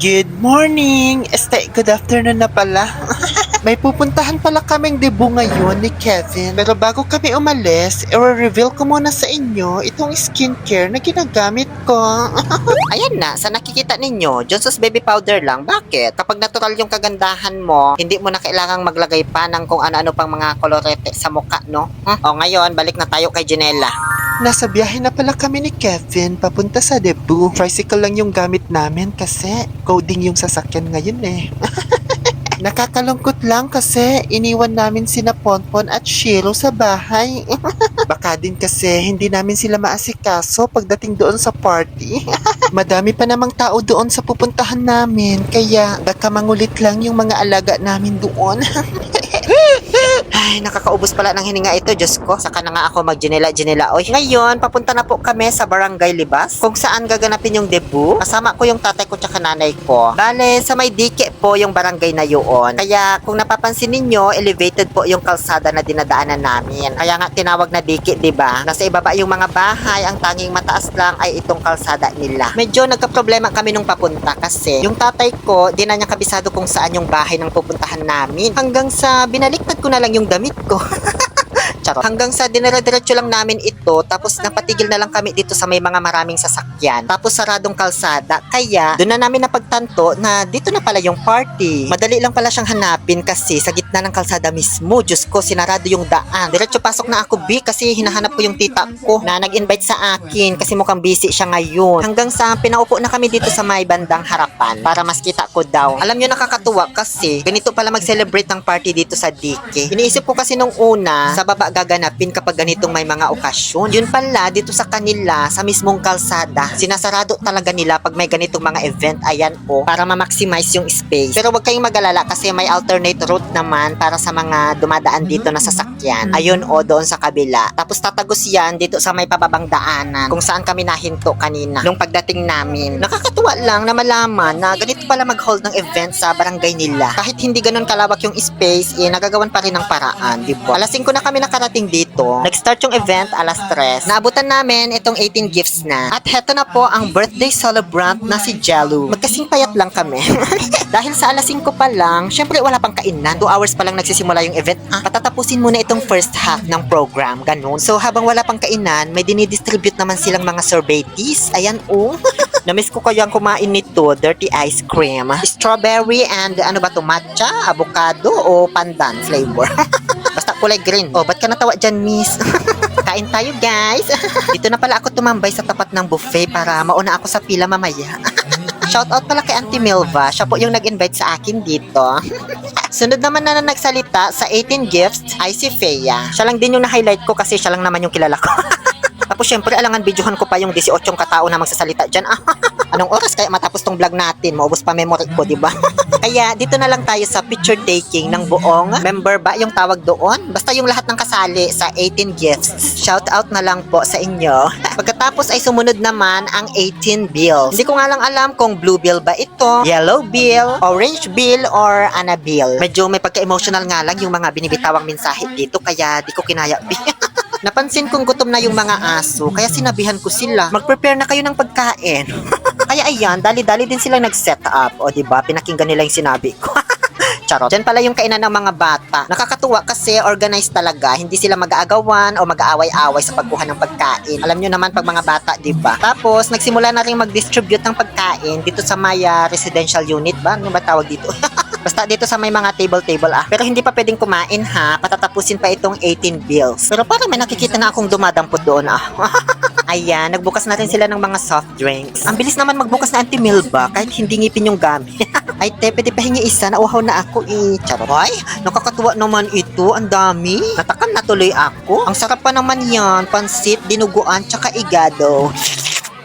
Good morning! Este, good afternoon na pala. May pupuntahan pala kaming debut ngayon ni Kevin. Pero bago kami umalis, i-reveal ko muna sa inyo itong skincare na ginagamit ko. Ayan na, sa nakikita ninyo, Johnson's Baby Powder lang. Bakit? Kapag natural yung kagandahan mo, hindi mo na kailangang maglagay pa ng kung ano-ano pang mga kolorete sa mukha, no? Hmm? O ngayon, balik na tayo kay Janela. Nasa biyahe na pala kami ni Kevin papunta sa debut. Tricycle lang yung gamit namin kasi coding yung sasakyan ngayon eh. Nakakalungkot lang kasi iniwan namin sina Ponpon at Shiro sa bahay. Baka din kasi hindi namin sila maasikaso pagdating doon sa party. Madami pa namang tao doon sa pupuntahan namin kaya baka mangulit lang yung mga alaga namin doon. Ay, nakakaubos pala ng hininga ito, Diyos ko. Saka na nga ako mag-ginela-ginela. Oy, ngayon, papunta na po kami sa Barangay Libas, kung saan gaganapin yung debut. Kasama ko yung tatay ko tsaka nanay ko. Bale, sa may dike po yung barangay na yun. Kaya, kung napapansin ninyo, elevated po yung kalsada na dinadaanan namin. Kaya nga tinawag na dike, di ba? Nasa ibaba yung mga bahay, ang tanging mataas lang ay itong kalsada nila. Medyo nagka-problema kami nung papunta kasi yung tatay ko, di na niya kabisado kung saan yung bahay ng pupuntahan namin. Hanggang sa binaliktad ko na lang yung damit ko. Charot. Hanggang sa dinara-diretso lang namin ito, tapos napatigil na lang kami dito sa may mga maraming sasakyan. Tapos saradong kalsada, kaya doon na namin napagtanto na dito na pala yung party. Madali lang pala siyang hanapin kasi sa gitna ng kalsada mismo, Diyos ko, sinarado yung daan. Diretso pasok na ako, B, kasi hinahanap ko yung tita ko na nag-invite sa akin kasi mukhang busy siya ngayon. Hanggang sa pinaupo na kami dito sa may bandang harapan para mas kita ko daw. Alam nyo, nakakatuwa kasi ganito pala mag-celebrate ng party dito sa Dike. Iniisip ko kasi nung una, sa baba gaganapin kapag ganitong may mga okasyon. Yun pala, dito sa kanila, sa mismong kalsada, sinasarado talaga nila pag may ganitong mga event, ayan o, para ma-maximize yung space. Pero wag kayong mag-alala kasi may alternate route naman para sa mga dumadaan dito na sasakyan. Ayun o, doon sa kabila. Tapos tatagos yan dito sa may pababang daanan kung saan kami nahinto kanina nung pagdating namin. Nakakatuwa lang na malaman na ganito pala mag-hold ng event sa barangay nila. Kahit hindi ganun kalawak yung space, eh, nagagawan pa rin ng paraan, di ba? Alas 5 na kami nakarating dito. Nag-start yung event alas 3. Naabutan namin itong 18 gifts na. At heto na po ang birthday celebrant na si Jello. Magkasing payat lang kami. Dahil sa alas 5 pa lang, syempre wala pang kainan. 2 hours pa lang nagsisimula yung event. Ah, patatapusin muna itong first half ng program. Ganun. So habang wala pang kainan, may dinidistribute naman silang mga sorbetes. Ayan oh. Namiss ko kayang kumain nito, dirty ice cream. Strawberry and ano ba to, matcha, avocado o pandan flavor. Kulay green. Oh, ba't ka natawa dyan, miss? Kain tayo, guys. Dito na pala ako tumambay sa tapat ng buffet para mauna ako sa pila mamaya. Shoutout pala kay Auntie Milva. Siya po yung nag-invite sa akin dito. Sunod naman na, na nagsalita sa 18 gifts ay si Feya. Siya lang din yung na-highlight ko kasi siya lang naman yung kilala ko. Tapos syempre, alangan videohan ko pa yung 18 katao na magsasalita dyan. Anong oras kaya matapos tong vlog natin? Maubos pa memory ko, di ba? kaya dito na lang tayo sa picture taking ng buong member ba yung tawag doon? Basta yung lahat ng kasali sa 18 gifts. Shout out na lang po sa inyo. Pagkatapos ay sumunod naman ang 18 bills. Hindi ko nga lang alam kung blue bill ba ito, yellow bill, orange bill, or ana bill. Medyo may pagka-emotional nga lang yung mga binibitawang mensahe dito kaya di ko kinaya. Napansin kong gutom na yung mga aso, kaya sinabihan ko sila, mag-prepare na kayo ng pagkain. kaya ayan, dali-dali din sila nag-set up. O ba pinakinggan nila yung sinabi ko. Charot. Diyan pala yung kainan ng mga bata. Nakakatuwa kasi organized talaga. Hindi sila mag-aagawan o mag-aaway-away sa pagkuha ng pagkain. Alam nyo naman pag mga bata, di ba? Tapos, nagsimula na rin mag-distribute ng pagkain dito sa Maya Residential Unit ba? Ano ba tawag dito? Basta dito sa may mga table-table ah. Pero hindi pa pwedeng kumain ha. Patatapusin pa itong 18 bills. Pero parang may nakikita na akong dumadampot doon ah. Ayan, nagbukas na rin sila ng mga soft drinks. Ang bilis naman magbukas na Auntie Milba kahit hindi ngipin yung gamit. Ay, te, pwede pahingi isa. Nauhaw na ako eh. Charoy, nakakatuwa naman ito. Ang dami. Natakam na tuloy ako. Ang sarap pa naman yan. Pansit, dinuguan, tsaka igado.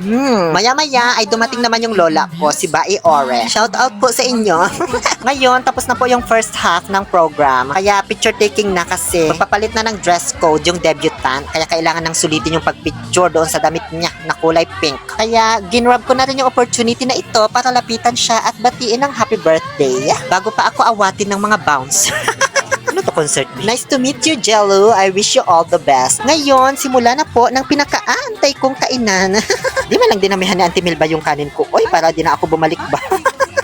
Hmm, maya-maya ay dumating naman yung lola ko, si Bai Ore. Shout out po sa inyo. Ngayon, tapos na po yung first half ng program. Kaya picture taking na kasi magpapalit na ng dress code yung debutant. Kaya kailangan nang sulitin yung pagpicture doon sa damit niya na kulay pink. Kaya ginrab ko na rin yung opportunity na ito para lapitan siya at batiin ng happy birthday. Bago pa ako awatin ng mga bounce. To concert? Nice to meet you, Jello. I wish you all the best. Ngayon, simula na po ng pinakaantay kong kainan. di man lang dinamihan ni Auntie Milba yung kanin ko. Oy, para di na ako bumalik ba?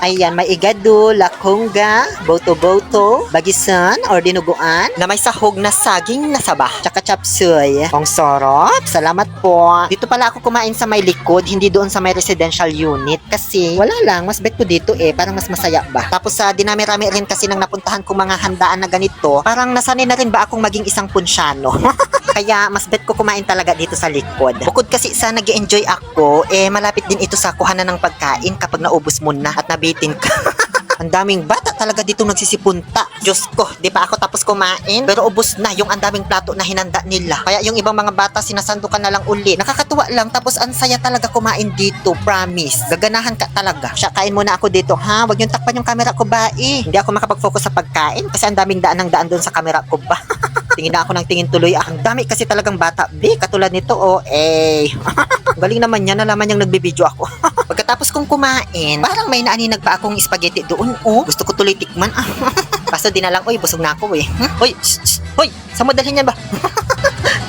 Ayan, may igado, lakongga, boto-boto, bagisan, or dinuguan, na may sahog na saging na saba, tsaka chapsuy. Ang sarap, salamat po. Dito pala ako kumain sa may likod, hindi doon sa may residential unit. Kasi, wala lang, mas bet ko dito eh, parang mas masaya ba. Tapos sa dinami-rami rin kasi nang napuntahan kong mga handaan na ganito, parang nasanay na rin ba akong maging isang punsyano. Kaya mas bet ko kumain talaga dito sa likod. Bukod kasi sa nag enjoy ako, eh malapit din ito sa kuhanan ng pagkain kapag naubos mo na at nabitin ka. Ang daming bata talaga dito nagsisipunta. Diyos ko, di pa ako tapos kumain? Pero ubos na yung ang daming plato na hinanda nila. Kaya yung ibang mga bata sinasandukan na lang uli. Nakakatuwa lang tapos ang saya talaga kumain dito. Promise. Gaganahan ka talaga. Siya, kain muna ako dito ha. Huwag yung takpan yung camera ko ba eh. Hindi ako makapag-focus sa pagkain kasi ang daming daan ng daan doon sa camera ko ba. tingin na ako ng tingin tuloy. Ah, ang dami kasi talagang bata. Be, katulad nito oh. Eh. Galing naman niya. Nalaman niyang nagbibideo ako. Pagkatapos kong kumain, parang may naaninag pa akong spaghetti doon. Oh, gusto ko tuloy tikman. Basta di na lang, uy, busog na ako eh. Hmm? Shh, shh, uy, sa mo dalhin yan ba?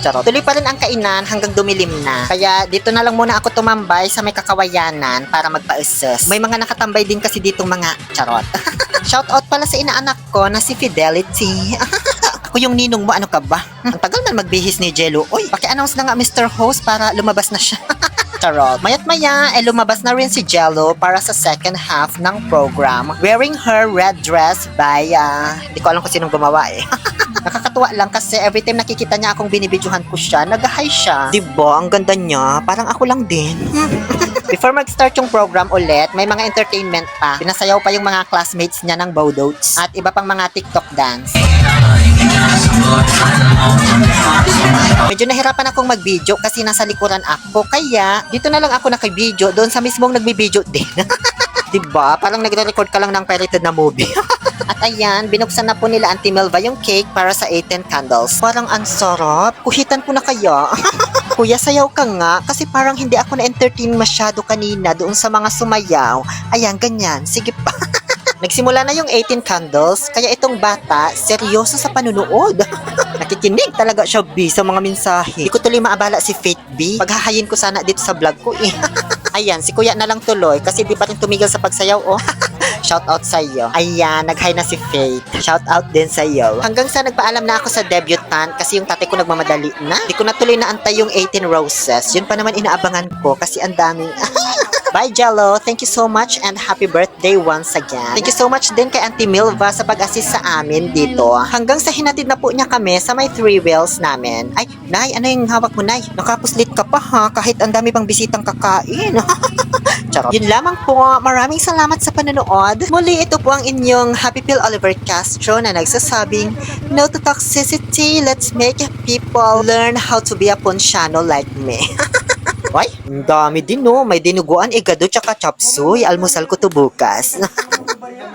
Charot. Tuloy pa rin ang kainan hanggang dumilim na. Kaya dito na lang muna ako tumambay sa may kakawayanan para magpa-assess. May mga nakatambay din kasi ditong mga charot. Shout out pala sa inaanak ko na si Fidelity. Ako yung ninong mo, ano ka ba? Ang tagal na magbihis ni Jello. Uy, paki-announce na nga Mr. Host para lumabas na siya. Charot. Mayat maya, eh lumabas na rin si Jello para sa second half ng program. Wearing her red dress by, ah, hindi ko alam kung sinong gumawa eh. Nakakatuwa lang kasi every time nakikita niya akong binibidyohan ko siya, nag-hi siya. Diba? Ang ganda niya. Parang ako lang din. Before mag-start yung program ulit, may mga entertainment pa. Pinasayaw pa yung mga classmates niya ng Bowdoats at iba pang mga TikTok dance. Medyo nahirapan akong mag-video kasi nasa likuran ako. Kaya, dito na lang ako nakibideo doon sa mismong nagbibideo din. 'Di ba? Parang nagre-record ka lang ng pirated na movie. At ayan, binuksan na po nila Auntie Melva yung cake para sa 18 candles. Parang ang sarap. Kuhitan ko na kaya. Kuya, sayaw ka nga kasi parang hindi ako na-entertain masyado kanina doon sa mga sumayaw. Ayan, ganyan. Sige pa. Nagsimula na yung 18 candles, kaya itong bata, seryoso sa panunood. Nakikinig talaga siya, B, sa mga mensahe. Hindi ko tuloy maabala si Faith B. Paghahayin ko sana dito sa vlog ko, eh. Ayan, si Kuya na lang tuloy kasi di pa rin tumigil sa pagsayaw, oh. Shout out sa iyo. Ayan, nag-hi na si Faith. Shout out din sa iyo. Hanggang sa nagpaalam na ako sa debutant kasi yung tatay ko nagmamadali na. Di ko na tuloy naantay yung 18 roses. Yun pa naman inaabangan ko kasi ang daming... Bye, Jello. Thank you so much and happy birthday once again. Thank you so much din kay Auntie Milva sa pag-assist sa amin dito. Hanggang sa hinatid na po niya kami sa may three wheels namin. Ay, Nay, ano yung hawak mo, Nay? Nakapuslit ka pa ha, kahit ang dami pang bisitang kakain. Charot. Yun lamang po. Maraming salamat sa panonood. Muli, ito po ang inyong Happy Pill Oliver Castro na nagsasabing, No to toxicity, let's make people learn how to be a ponsyano like me. Ay, ang dami din no. May dinuguan, igado, tsaka chapsuy. Almusal ko to bukas.